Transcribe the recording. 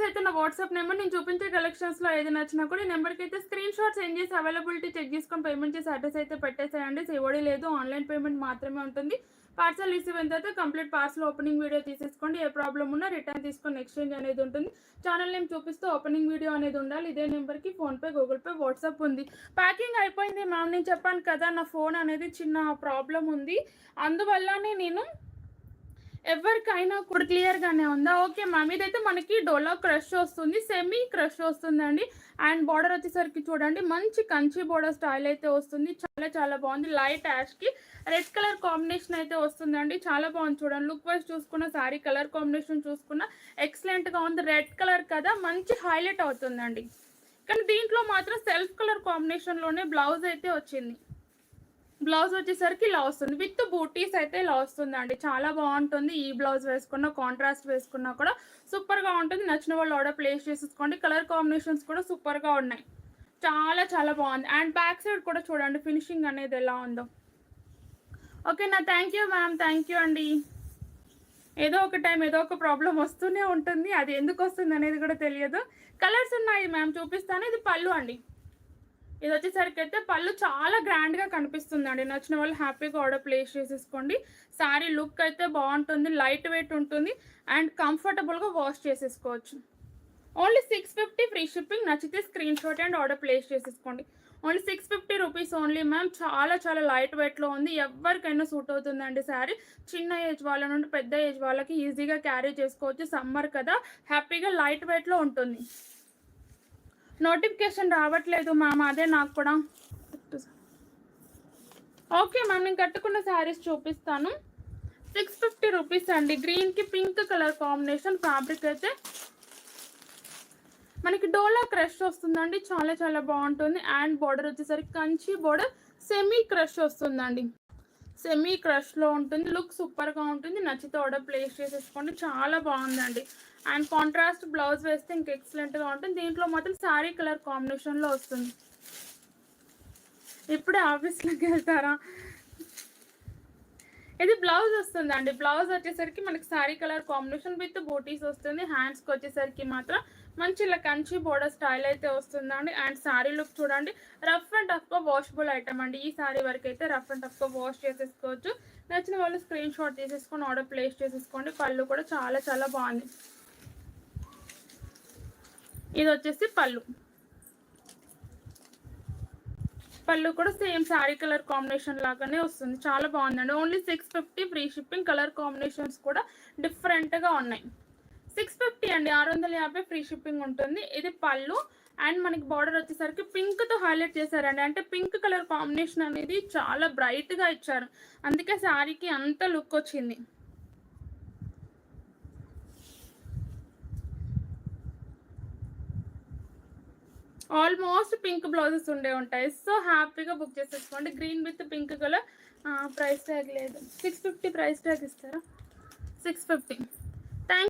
వచ్చేసి అయితే నా వాట్సాప్ నెంబర్ నేను చూపించే కలెక్షన్స్లో ఏది నచ్చినా కూడా ఈ నెంబర్కి అయితే స్క్రీన్ షాట్ సెండ్ చేసి అవైలబిలిటీ చెక్ చేసుకొని పేమెంట్ చేసి అడ్రస్ అయితే పెట్టేసేయండి. సివోడీ లేదు ఆన్లైన్ పేమెంట్ మాత్రమే ఉంటుంది. పార్సల్ రిసీవ్ అయిన తర్వాత కంప్లీట్ పార్సల్ ఓపెనింగ్ వీడియో తీసేసుకోండి. ఏ ప్రాబ్లం ఉన్నా రిటర్న్ తీసుకొని ఎక్స్చేంజ్ అనేది ఉంటుంది. ఛానల్ నేమ్ చూపిస్తూ ఓపెనింగ్ వీడియో అనేది ఉండాలి. ఇదే నెంబర్కి ఫోన్పే గూగుల్ పే వాట్సాప్ ఉంది. ప్యాకింగ్ అయిపోయింది మ్యామ్. నేను చెప్పాను కదా నా ఫోన్ అనేది చిన్న ప్రాబ్లం ఉంది. అందువల్లనే నేను ఎవరికైనా కూడా క్లియర్గానే ఉందా? ఓకే మ్యామ్ ఇదైతే మనకి డోలో క్రష్ వస్తుంది సెమీ క్రష్ వస్తుందండి. అండ్ బార్డర్ వచ్చేసరికి చూడండి మంచి కంచి బార్డర్ స్టైల్ అయితే వస్తుంది. చాలా చాలా బాగుంది. లైట్ యాష్కి రెడ్ కలర్ కాంబినేషన్ అయితే వస్తుందండి. చాలా బాగుంది చూడండి. లుక్ వైజ్ చూసుకున్న శారీ కలర్ కాంబినేషన్ చూసుకున్న ఎక్సలెంట్గా ఉంది. రెడ్ కలర్ కదా మంచి హైలైట్ అవుతుందండి. కానీ దీంట్లో మాత్రం సెల్ఫ్ కలర్ కాంబినేషన్లోనే బ్లౌజ్ అయితే వచ్చింది. బ్లౌజ్ వచ్చేసరికి ఇలా వస్తుంది. విత్ బూటీస్ అయితే ఇలా వస్తుందండి. చాలా బాగుంటుంది. ఈ బ్లౌజ్ వేసుకున్న కాంట్రాస్ట్ వేసుకున్నా కూడా సూపర్గా ఉంటుంది. నచ్చిన వాళ్ళు ఆర్డర్ ప్లేస్ చేసేసుకోండి. కలర్ కాంబినేషన్స్ కూడా సూపర్గా ఉన్నాయి. చాలా చాలా బాగుంది. అండ్ బ్యాక్ సైడ్ కూడా చూడండి ఫినిషింగ్ అనేది ఎలా ఉందో. ఓకేనా? Thank you ma'am. Thank you అండి. ఏదో ఒక టైం ఏదో ఒక ప్రాబ్లం వస్తూనే ఉంటుంది. అది ఎందుకు వస్తుంది అనేది కూడా తెలియదు. కలర్స్ ఉన్నాయి మ్యామ్. చూపిస్తాను. ఇది పళ్ళు అండి. ఇది వచ్చేసరికి అయితే పళ్ళు చాలా గ్రాండ్గా కనిపిస్తుందండి. నచ్చిన వాళ్ళు హ్యాపీగా ఆర్డర్ ప్లేస్ చేసేసుకోండి. శారీ లుక్ అయితే బాగుంటుంది లైట్ వెయిట్ ఉంటుంది అండ్ కంఫర్టబుల్గా వాష్ చేసేసుకోవచ్చు. Only six fifty free shipping నచ్చితే screen shot and order place చేసేసుకోండి. Only six fifty rupees only ma'am. చాలా చాలా లైట్ వెయిట్లో ఉంది. ఎవరికైనా సూట్ అవుతుందండి శారీ చిన్న ఏజ్ వాళ్ళ నుండి పెద్ద ఏజ్ వాళ్ళకి ఈజీగా క్యారీ చేసుకోవచ్చు. సమ్మర్ కదా. హ్యాపీగా లైట్ వెయిట్లో ఉంటుంది. నోటిఫికేషన్ రావట్లేదు మ్యామ్ అదే నాకు కూడా. ఓకే మ్యామ్ నేను కట్టుకున్న శారీస్ చూపిస్తాను. సిక్స్ ఫిఫ్టీ రూపీస్ అండి. గ్రీన్కి పింక్ కలర్ కాంబినేషన్ ఫ్యాబ్రిక్ అయితే మనకి డోలా క్రష్ వస్తుందండి. చాలా చాలా బాగుంటుంది. అండ్ బార్డర్ వచ్చేసరికి కంచి బార్డర్ సెమీ క్రష్ వస్తుందండి. సెమీ క్రష్లో ఉంటుంది లుక్ సూపర్గా ఉంటుంది. నచ్చితే ఆర్డర్ ప్లేస్ చేసేసుకోండి. చాలా బాగుందండి. అండ్ కాంట్రాస్ట్ బ్లౌజ్ వేస్తే ఇంకా ఎక్సలెంట్గా ఉంటుంది. దీంట్లో మాత్రం శారీ కలర్ కాంబినేషన్లో వస్తుంది. ఇప్పుడే ఆఫీస్లోకి వెళ్తారా? ఇది బ్లౌజ్ వస్తుందండి. బ్లౌజ్ వచ్చేసరికి మనకి శారీ కలర్ కాంబినేషన్ విత్ బూటీస్ వస్తుంది. హ్యాండ్స్కి వచ్చేసరికి మాత్రం మంచి ఇలా కంచి బోర్డర్ స్టైల్ అయితే వస్తుందండి. అండ్ శారీ లుక్ చూడండి. రఫ్ అండ్ టఫ్గా వాషబుల్ ఐటమ్ అండి. ఈ శారీ వరకు అయితే రఫ్ అండ్ టఫ్గా వాష్ చేసేసుకోవచ్చు. నచ్చిన వాళ్ళు స్క్రీన్ షాట్ తీసేసుకొని ఆర్డర్ ప్లేస్ చేసేసుకోండి. పళ్ళు కూడా చాలా చాలా బాగుంది. ఇది వచ్చేసి పళ్ళు. పళ్ళు కూడా సేమ్ శారీ కలర్ కాంబినేషన్ లాగానే వస్తుంది. చాలా బాగుందండి. Only six fifty free shipping colour combinations కూడా డిఫరెంట్గా ఉన్నాయి. సిక్స్ ఫిఫ్టీ అండి ఆరు వందల యాభై ఫ్రీ షిప్పింగ్ ఉంటుంది. ఇది పళ్ళు అండ్ మనకి బార్డర్ వచ్చేసరికి పింక్తో హైలైట్ చేశారండి. అంటే పింక్ కలర్ కాంబినేషన్ అనేది చాలా బ్రైట్గా ఇచ్చారు. అందుకే శారీకి అంత లుక్ వచ్చింది. ఆల్మోస్ట్ పింక్ బ్లౌజెస్ ఉండే ఉంటాయి. సో హ్యాపీగా బుక్ చేసేసుకోండి. Green with pink colour. Price tag లేదు. సిక్స్ ఫిఫ్టీ ప్రైస్ ట్యాగ్ ఇస్తారా? Six fifty.